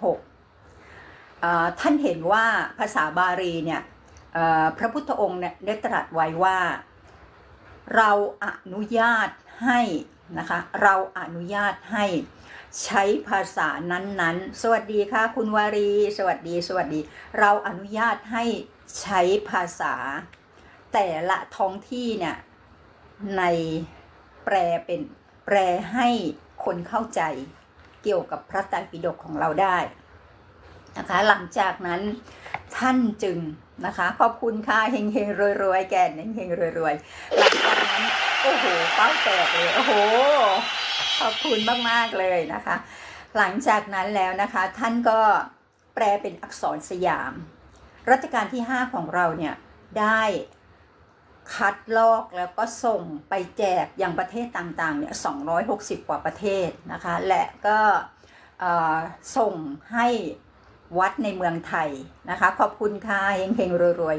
16 ท่านเห็นว่าภาษาบาลีเนี่ยพระพุทธองค์เนี่ยได้ตรัสไว้ว่า เราอนุญาตให้นะคะเราอนุญาตให้ใช้ภาษานั้นๆ สวัสดีค่ะ คุณวารี สวัสดี สวัสดี เราอนุญาตให้ใช้ภาษา แต่ละท้องที่เนี่ยในแปลเป็นแปลให้คนเข้าใจ เกี่ยวกับพระไตรปิฎกของเราได้นะคะ หลังจากนั้นท่านจึงนะคะขอบคุณค่ะเฮงเฮงรวยรวยแก่นเฮงเฮงรวยรวยๆหลังจากนั้นโอ้โหเป้าแตกเลยโอ้โหขอบคุณมากๆเลยนะคะ หลังจากนั้นแล้วนะคะ ท่านก็แปลเป็นอักษรสยาม รัชกาลที่ 5 ของเราเนี่ยได้ คัดลอกแล้วก็ส่งไปแจกอย่างประเทศต่างๆเนี่ย260 กว่าประเทศนะคะ และก็ส่งให้วัดในเมืองไทยนะคะ ขอบคุณค่ะเฮงๆรวยๆ